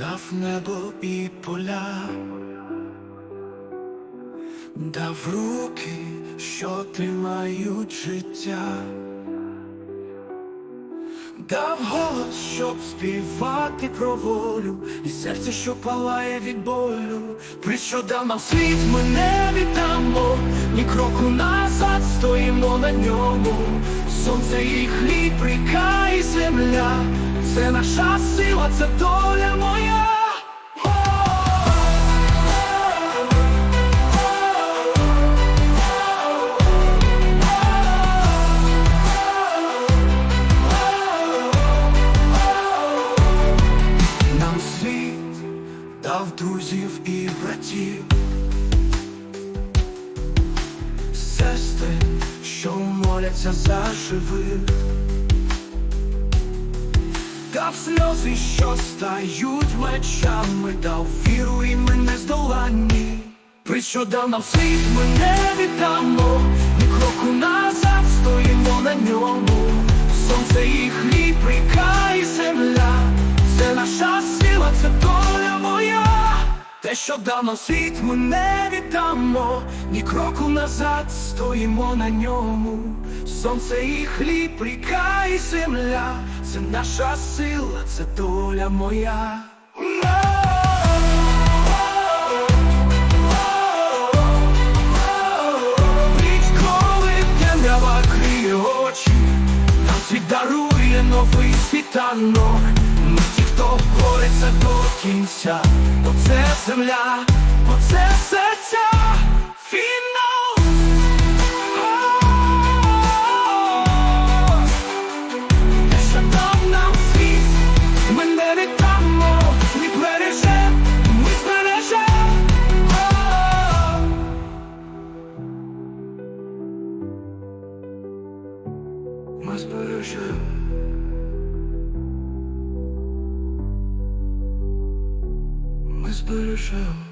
дав небо і поля, дав руки, що тримають життя, дав голос, щоб співати про волю, і серце, що палає від болю. Прийшов дав нам світ, ми не віддамо, ні кроку назад стоїмо на ньому. Сонце і хліб, ріка і земля, це наша сила, це доля моя. Нам світ дав друзів і братів, сестри, що моляться за живих, дав сльози, що стають мечами, дав віру і ми не здоланні. Прийшов дав нам світ, ми не віддамо, ні кроку назад стоїмо на ньому. Сонце і хліб, ріка і земля, це наша сила, це доля моя. Те, що дав нам світ, ми не віддамо, ні кроку назад стоїмо на ньому. Сонце і хліб, ріка і земля, це наша сила, це доля моя. Ніч, коли темрява криє очі, нам світ дарує новий світанок. Ми ті, хто бореться до кінця, бо це земля, бо це серця, фінал. Збережем. Ми збережем.